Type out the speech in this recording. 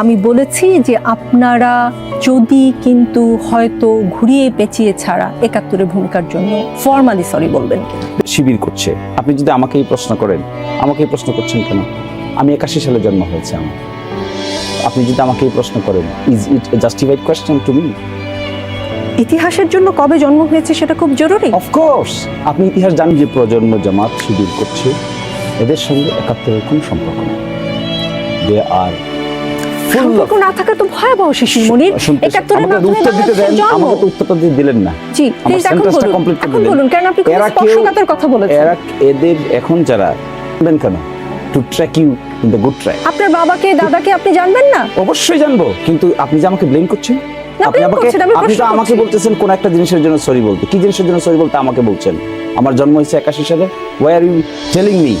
আমি বলেছি যে আপনারা যদি কিন্তু হয়তো ঘুরিয়ে পেঁচিয়ে ছাড়া একাত্তরের ভূমিকার জন্য ফর্মালি সরি বলবেন। শিবির করছে। আপনি যদি আমাকে এই প্রশ্ন করেন আমাকে এই প্রশ্ন করছেন কেন? আমি একাশি সালে জন্ম হয়েছে আমার। আপনি যদি আমাকে এই প্রশ্ন করেন is it justified question to me ইতিহাসের জন্য কবে জন্ম হয়েছে সেটা খুব জরুরি। অফকোর্স আপনি ইতিহাস জানেন যে প্রজন্ম জামাত শিবির করছে। এদের সঙ্গে একাত্তরের কোনো সম্পর্ক নেই। দে আর সম্পর্ক না থাকা তো ভয়াবহ একাত্তরের মাধ্যমে উত্তর দিতে দেন আমাকে তো উত্তরটা দিয়ে দিলেন না। জি প্লিজ এখন বলুন। complete এখন বলুন কারণ আপনি খুব স্পর্শকাতর কথা বলেছেন। এরা এদের এখন যারা কেন? To track you in the good track আপনার বাবাকে দাদাকে আপনি জানবেন না? অবশ্যই জানব কিন্তু আপনি যে আমাকে ব্লেম করছেন? আপনি আমাকে আপনি তো আমাকে বলতেছেন কোন একটা জিনিসের জন্য সরি বলতে। কি জিনিসের জন্য সরি বলতে আমাকে বলছেন? আমার জন্ম হয়েছে একাশি সালে। Why are you telling me